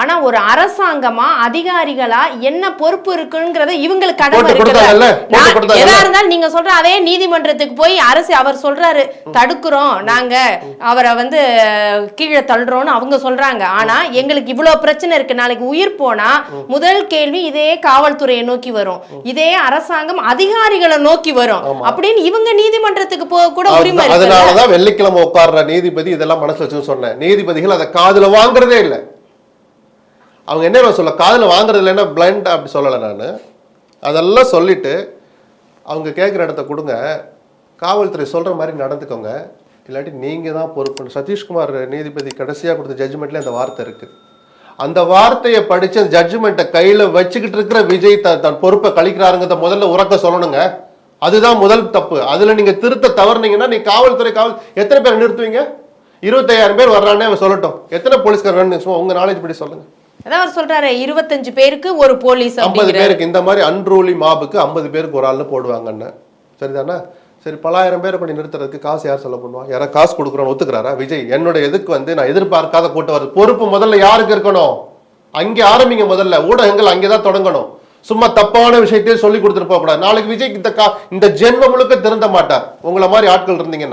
ஆனா ஒரு அரசாங்கமா அதிகாரிகளா என்ன பொறுப்பு இருக்குங்கிறத இவங்களுக்கு கடமை இருக்குல்ல? எதா இருந்தாலும் நீங்க சொல்ற அதே நீதிமன்றத்துக்கு போய் அரசு அவர் சொல்றாரு தடுக்கிறோம் நாங்க அவரை வந்து கீழே தள்ளுறோம்னு அவங்க சொல்றாங்க. ஆனா எங்களுக்கு இவ்வளவு பிரச்சனை இருக்கு. நாளைக்கு உயிர் போனா முதல் கேள்வி இதே காவல்துறையை நோக்கி வரும். இதே அரசாங்கம் அதிகாரிகளை நோக்கி வரும். அப்படின்னு இவங்க நீதிமன்றத்துக்கு போக கூட உரிமை அதனாலதான் வெள்ளிக்கிழமை உட்கார்ற நீதிபதி இதெல்லாம் மனசுல வச்சுன்னு சொன்னேன். நீதிபதிகள் அதை காதுல வாங்குறதே இல்லை. அவங்க என்ன சொல்ல காதில் வாங்குறது இல்லைன்னா பிளைண்ட் அப்படி சொல்லலை நான். அதெல்லாம் சொல்லிவிட்டு அவங்க கேட்குற இடத்த கொடுங்க. காவல்துறை சொல்கிற மாதிரி நடந்துக்கோங்க. இல்லாட்டி நீங்கள் தான் பொறுப்பு. சதீஷ்குமார் நீதிபதி கடைசியாக கொடுத்த ஜட்ஜ்மெண்ட்ல அந்த வார்த்தை இருக்குது அந்த வார்த்தையை படித்து அந்த ஜட்ஜ்மெண்ட்டை கையில் வச்சுக்கிட்டு இருக்கிற விஜய் த- தன் பொறுப்பை கழிக்கிறாருங்கிறத முதல்ல உறக்க சொல்லணுங்க. அதுதான் முதல் தப்பு. அதில் நீங்கள் திருத்த தவறுனீங்கன்னா நீ காவல்துறை காவல் எத்தனை பேர் நிறுத்துவீங்க? இருபத்தையாயிரம் பேர் வர்றானே அவன் சொல்லட்டும். எத்தனை போலீஸ்காரன் சும்மா உங்கள் நாலேஜ் படி சொல்லுங்கள் அதான் அவர் சொல்றாரு இருபத்தஞ்சு பேருக்கு ஒரு போலீஸ் ஐம்பது பேருக்கு இந்த மாதிரி அன்ரூலி மாபுக்கு ஐம்பது பேருக்கு ஒரு ஆள்னு போடுவாங்கன்னு. சரிதானே? சரி பலாயிரம் பேரை பண்ணி நிறுத்துறதுக்கு காசு யார் செலவு பண்ணுவா? யாராவது காசு கொடுக்குறோன்னு ஒத்துக்கிறாரா? விஜய் என்னோட எதுக்கு வந்து நான் எதிர்பார்க்காத கூட்டம் வருது? பொறுப்பு முதல்ல யாருக்கு இருக்கணும்? அங்கே ஆரம்பிங்க முதல்ல. ஊடகங்கள் அங்கேதான் தொடங்கணும். சும்மா தப்பான விஷயத்தையும் சொல்லி கொடுத்துட்டு போக கூடாது நாளைக்கு விஜய் இந்த கா இந்த ஜென்மம் முழுக்க திருந்த மாட்டார். உங்களை மாதிரி ஆட்கள் இருந்தீங்கன்னா.